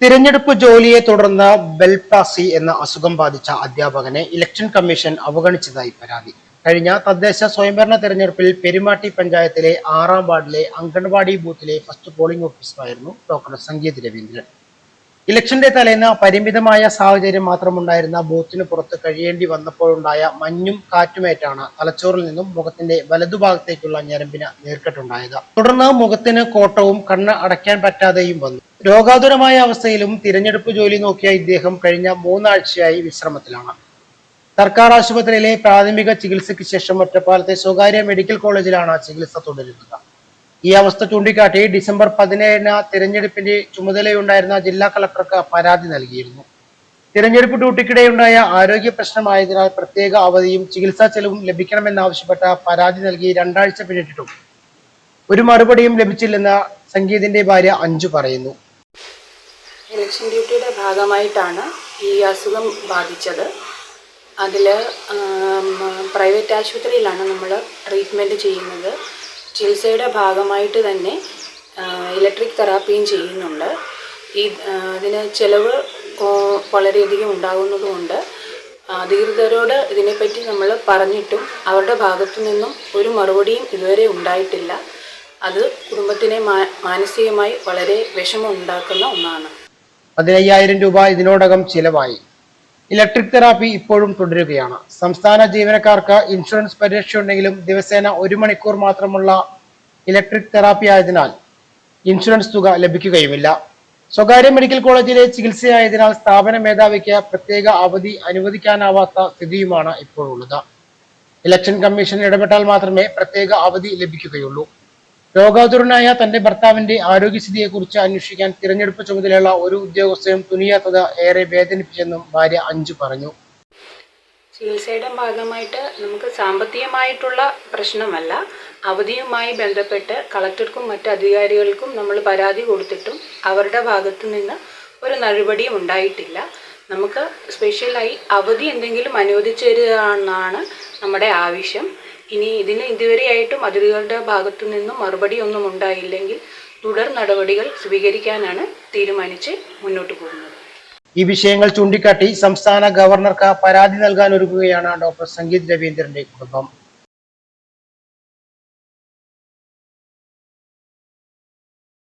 തിരഞ്ഞെടുപ്പ് ജോലിയെ തുടർന്ന് ബെൽപാസി എന്ന അസുഖം ബാധിച്ച അധ്യാപകനെ ഇലക്ഷൻ കമ്മീഷൻ അവഗണിച്ചതായി പരാതി. കഴിഞ്ഞ തദ്ദേശ സ്വയംഭരണ തെരഞ്ഞെടുപ്പിൽ പെരുമാട്ടി പഞ്ചായത്തിലെ ആറാം വാർഡിലെ അംഗൻവാടി ബൂത്തിലെ ഫസ്റ്റ് പോളിംഗ് ഓഫീസറായിരുന്നു ഡോക്ടർ സംഗീത് രവീന്ദ്രൻ. ഇലക്ഷന്റെ തലേന്ന് പരിമിതമായ സാഹചര്യം മാത്രമുണ്ടായിരുന്ന ബൂത്തിന് പുറത്ത് കഴിയേണ്ടി വന്നപ്പോഴുണ്ടായ മഞ്ഞും കാറ്റുമേറ്റാണ് തലച്ചോറിൽ നിന്നും മുഖത്തിന്റെ വലതുഭാഗത്തേക്കുള്ള ഞരമ്പിന് നേർക്കെട്ടുണ്ടായത്. തുടർന്ന് മുഖത്തിന് കോട്ടവും കണ്ണ് അടയ്ക്കാൻ പറ്റാതെയും വന്നു. രോഗാതുരമായ അവസ്ഥയിലും തിരഞ്ഞെടുപ്പ് ജോലി നോക്കിയ ഇദ്ദേഹം കഴിഞ്ഞ മൂന്നാഴ്ചയായി വിശ്രമത്തിലാണ്. സർക്കാർ ആശുപത്രിയിലെ പ്രാഥമിക ചികിത്സയ്ക്ക് ശേഷം ഒറ്റപ്പാലത്തെ സ്വകാര്യ മെഡിക്കൽ കോളേജിലാണ് ചികിത്സ തുടരുന്നത്. ഈ അവസ്ഥ ചൂണ്ടിക്കാട്ടി ഡിസംബർ പതിനേഴിന് തിരഞ്ഞെടുപ്പിന്റെ ചുമതലയുണ്ടായിരുന്ന ജില്ലാ കളക്ടർക്ക് പരാതി നൽകിയിരുന്നു. തിരഞ്ഞെടുപ്പ് ഡ്യൂട്ടിക്കിടെയുണ്ടായ ആരോഗ്യ പ്രശ്നമായതിനാൽ പ്രത്യേക അവധിയും ചികിത്സാ ചെലവും ലഭിക്കണമെന്നാവശ്യപ്പെട്ട പരാതി നൽകി രണ്ടാഴ്ച പിന്നിട്ടിട്ടും ഒരു മറുപടിയും ലഭിച്ചില്ലെന്ന് സംഗീതിന്റെ ഭാര്യ അഞ്ചു പറയുന്നു. ഇലക്ഷൻ ഡ്യൂട്ടിയുടെ ഭാഗമായിട്ടാണ് ഈ അസുഖം ബാധിച്ചത്. അതിൽ പ്രൈവറ്റ് ആശുപത്രിയിലാണ് നമ്മൾ ട്രീറ്റ്മെന്റ് ചെയ്യുന്നത്. ചികിത്സയുടെ ഭാഗമായിട്ട് തന്നെ ഇലക്ട്രിക് തെറാപ്പിയും ചെയ്യുന്നുണ്ട്. ഈ ഇതിന് ചിലവ് വളരെയധികം ഉണ്ടാകുന്നതുകൊണ്ട് അധികൃതരോട് ഇതിനെപ്പറ്റി നമ്മൾ പറഞ്ഞിട്ടും അവരുടെ ഭാഗത്തു നിന്നും ഒരു മറുപടിയും ഇതുവരെ ഉണ്ടായിട്ടില്ല. അത് കുടുംബത്തിനെ മാനസികമായി വളരെ വിഷമം ഉണ്ടാക്കുന്ന ഒന്നാണ്. പതിനയ്യായിരം രൂപ ഇതിനോടകം ചിലവായി. ഇലക്ട്രിക് തെറാപ്പി ഇപ്പോഴും തുടരുകയാണ്. സംസ്ഥാന ജീവനക്കാർക്ക് ഇൻഷുറൻസ് പരിരക്ഷയുണ്ടെങ്കിലും ദിവസേന ഒരു മണിക്കൂർ മാത്രമുള്ള ഇലക്ട്രിക് തെറാപ്പി ആയതിനാൽ ഇൻഷുറൻസ് തുക ലഭിക്കുകയുമില്ല. സ്വകാര്യ മെഡിക്കൽ കോളേജിലെ ചികിത്സയായതിനാൽ സ്ഥാപന മേധാവിക്ക് പ്രത്യേക അവധി അനുവദിക്കാനാവാത്ത സ്ഥിതിയുമാണ് ഇപ്പോഴുള്ളത്. ഇലക്ഷൻ കമ്മീഷൻ ഇടപെട്ടാൽ മാത്രമേ പ്രത്യേക അവധി ലഭിക്കുകയുള്ളൂ. രോഗാതുരനായ തന്റെ ഭർത്താവിന്റെ ആരോഗ്യസ്ഥിതിയെക്കുറിച്ച് അന്വേഷിക്കാൻ തിരഞ്ഞെടുപ്പ് ചുമതലയുള്ള ഒരു ഉദ്യോഗസ്ഥയും തുനിയാത്തത് ഏറെ വേദനിപ്പിച്ചെന്നും ഭാര്യ അഞ്ചു പറഞ്ഞു. ചികിത്സയുടെ ഭാഗമായിട്ട് നമുക്ക് സാമ്പത്തികമായിട്ടുള്ള പ്രശ്നമല്ല. അവധിയുമായി ബന്ധപ്പെട്ട് കളക്ടർക്കും മറ്റ് അധികാരികൾക്കും നമ്മൾ പരാതി കൊടുത്തിട്ടും അവരുടെ ഭാഗത്തു നിന്ന് ഒരു നടപടിയും ഉണ്ടായിട്ടില്ല. നമുക്ക് സ്പെഷ്യലായി അവധി എന്തെങ്കിലും അനുവദിച്ചു തരികയാണെന്നാണ് നമ്മുടെ ആവശ്യം. ഇനി ഇതിന് ഇതുവരെയായിട്ടും അതിഥികളുടെ ഭാഗത്തു നിന്നും മറുപടി ഒന്നും ഉണ്ടായില്ലെങ്കിൽ തുടർ നടപടികൾ സ്വീകരിക്കാനാണ് തീരുമാനിച്ച് മുന്നോട്ട് പോകുന്നത്. ഈ വിഷയങ്ങൾ ചൂണ്ടിക്കാട്ടി സംസ്ഥാന ഗവർണർക്ക് പരാതി നൽകാൻ ഒരുങ്ങുകയാണ് ഡോക്ടർ സംഗീത് രവീന്ദ്രന്റെ കുടുംബം.